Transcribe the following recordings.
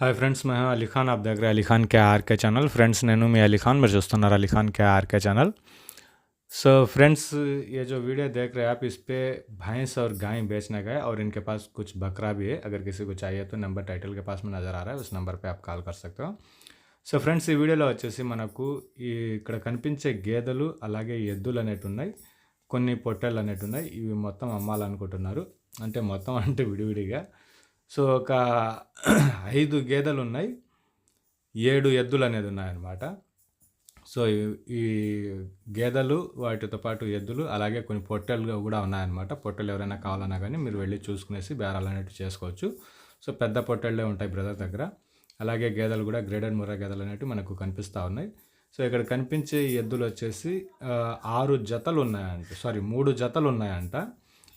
Hi friends మేము అలీఖాన్ आप देख रहे हैं अलीखान के आर के ఛానల్ ఫ్రెండ్స్ నేను మీ అలీఖాన్ మీరు చూస్తున్నారు अलीखान के आर के ఛానల్ सो फ्रेंड्स ये जो वीडियो देख रहे हैं आप इस पे भैंस और गाय बेचने का है और इनके पास कुछ बकरा भी है अगर किसी को चाहिए तो नंबर टाइटल के पास में नज़र आ रहा है उस नंबर पे आप కాల్ कर सकते हो సో ఫ్రెండ్స్ ఈ వీడియోలో వచ్చేసి మనకు ఈ ఇక్కడ కనిపించే గేదెలు అలాగే ఎద్దులు అనేవి ఉన్నాయి కొన్ని పొట్టేళ్ళు అనేవి ఉన్నాయి ఇవి మొత్తం అమ్మాలనుకుంటున్నారు అంటే మొత్తం అంటే విడివిడిగా సో ఒక ఐదు గేదెలు ఉన్నాయి ఏడు ఎద్దులు అనేది ఉన్నాయన్నమాట సో ఈ- గేదెలు వాటితో పాటు ఎద్దులు అలాగే కొన్ని పొట్టెలు కూడా ఉన్నాయన్నమాట. పొట్టెలు ఎవరైనా కావాలన్నా కానీ మీరు వెళ్ళి చూసుకునేసి బేరాలు అనేవి చేసుకోవచ్చు. సో పెద్ద పొట్టెళ్ళే ఉంటాయి బ్రదర్ దగ్గర. అలాగే గేదెలు కూడా గ్రేడెడ్ ముర్రా గేదెలు అనేవి మనకు కనిపిస్తూ ఉన్నాయి. సో ఇక్కడ కనిపించే ఎద్దులు వచ్చేసి ఆరు జతలు ఉన్నాయంట సారీ మూడు జతలు ఉన్నాయంట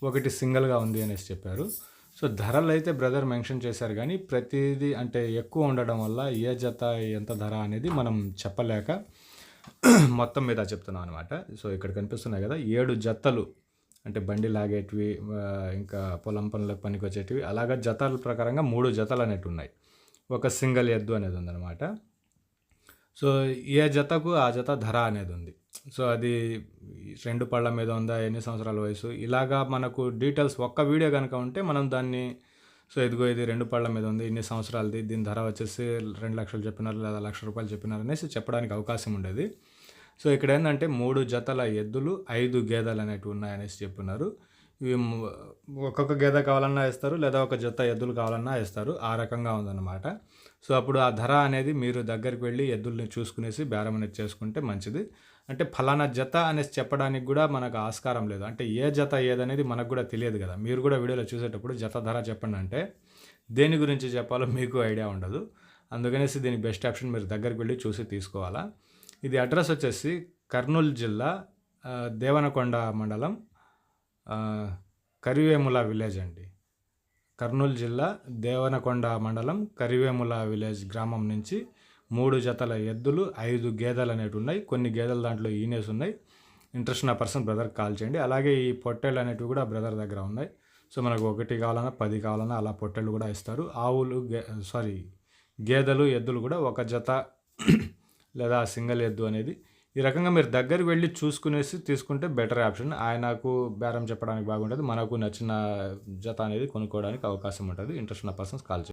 ఒకటి సింగిల్గా ఉంది అనేసి చెప్పారు. సో ధరలు అయితే బ్రదర్ మెన్షన్ చేశారు కానీ ప్రతిదీ అంటే ఎక్కువ ఉండడం వల్ల ఏ జత ఎంత ధర అనేది మనం చెప్పలేక మొత్తం మీద చెప్తున్నాం అనమాట సో ఇక్కడ కనిపిస్తున్నాయి కదా ఏడు జతలు అంటే బండి లాగేటివి ఇంకా పొలం పనులకు పనికి వచ్చేటివి అలాగా జతల ప్రకారంగా మూడు జతలు అనేవి ఉన్నాయి. ఒక సింగిల్ ఎద్దు అనేది ఉందన్నమాట. సో ఏ జతకు ఆ జత ధర అనేది ఉంది. సో అది రెండు పళ్ళ మీద ఉందా ఎన్ని సంవత్సరాల వయసు? ఇలాగా మనకు డీటెయిల్స్ ఒక్క వీడియో కనుక ఉంటే మనం దాన్ని సో ఇదిగో ఇది రెండు పళ్ళ మీద ఉంది ఇన్ని సంవత్సరాలది దీని ధర వచ్చేసి రెండు లక్షలు చెప్పినారు లేదా లక్ష రూపాయలు చెప్పినారు అనేసి చెప్పడానికి అవకాశం ఉండేది. సో ఇక్కడ ఏంటంటే మూడు జతల ఎద్దులు ఐదు గేదెలు అనేటివి ఉన్నాయనేసి చెప్పున్నారు ఒక్కొక్క గేదె కావాలన్నా ఇస్తారు లేదా ఒక జత ఎద్దులు కావాలన్నా ఇస్తారు ఆ రకంగా ఉందన్నమాట. సో అప్పుడు ఆ ధర అనేది మీరు దగ్గరికి వెళ్ళి ఎద్దుల్ని చూసుకునేసి బేరం అనేది చేసుకుంటే మంచిది. అంటే ఫలానా జత అనేసి చెప్పడానికి కూడా మనకు ఆస్కారం లేదు. అంటే ఏ జత ఏదనేది మనకు కూడా తెలియదు కదా. మీరు కూడా వీడియోలో చూసేటప్పుడు జత ధర చెప్పండి అంటే దేని గురించి చెప్పాలో మీకు ఐడియా ఉండదు. అందుకనేసి దీని బెస్ట్ ఆప్షన్ మీరు దగ్గరికి వెళ్ళి చూసి తీసుకోవాలా. ఇది అడ్రస్ వచ్చేసి కర్నూలు జిల్లా దేవనకొండ మండలం కరివేముల విలేజ్ అండి. కర్నూలు జిల్లా దేవనకొండ మండలం కరివేముల విలేజ్ గ్రామం నుంచి మూడు జతల ఎద్దులు ఐదు గేదెలు అనేవి ఉన్నాయి. కొన్ని గేదెలు దాంట్లో ఈనేసి ఉన్నాయి. ఇంట్రెస్ట్ ఉన్న పర్సన్ బ్రదర్ కాల్ చేయండి. అలాగే ఈ పొట్టేళ్ళు అనేటివి కూడా బ్రదర్ దగ్గర ఉన్నాయి. సో మనకు ఒకటి కావాలన్నా పది కావాలన్నా అలా పొట్టేళ్ళు కూడా ఇస్తారు. ఆవులు గే సారీ గేదెలు ఎద్దులు కూడా ఒక జత లేదా సింగిల్ ఎద్దు అనేది ఈ రకంగా మీరు దగ్గరికి వెళ్ళి చూసుకునేసి తీసుకుంటే బెటర్ ఆప్షన్. ఆయనకు బేరం చెప్పడానికి బాగుంటుంది మనకు నచ్చిన జత అనేది కొనుక్కోవడానికి అవకాశం ఉంటుంది. ఇంట్రెస్ట్ ఉన్న పర్సన్స్ కాల్ చేయండి.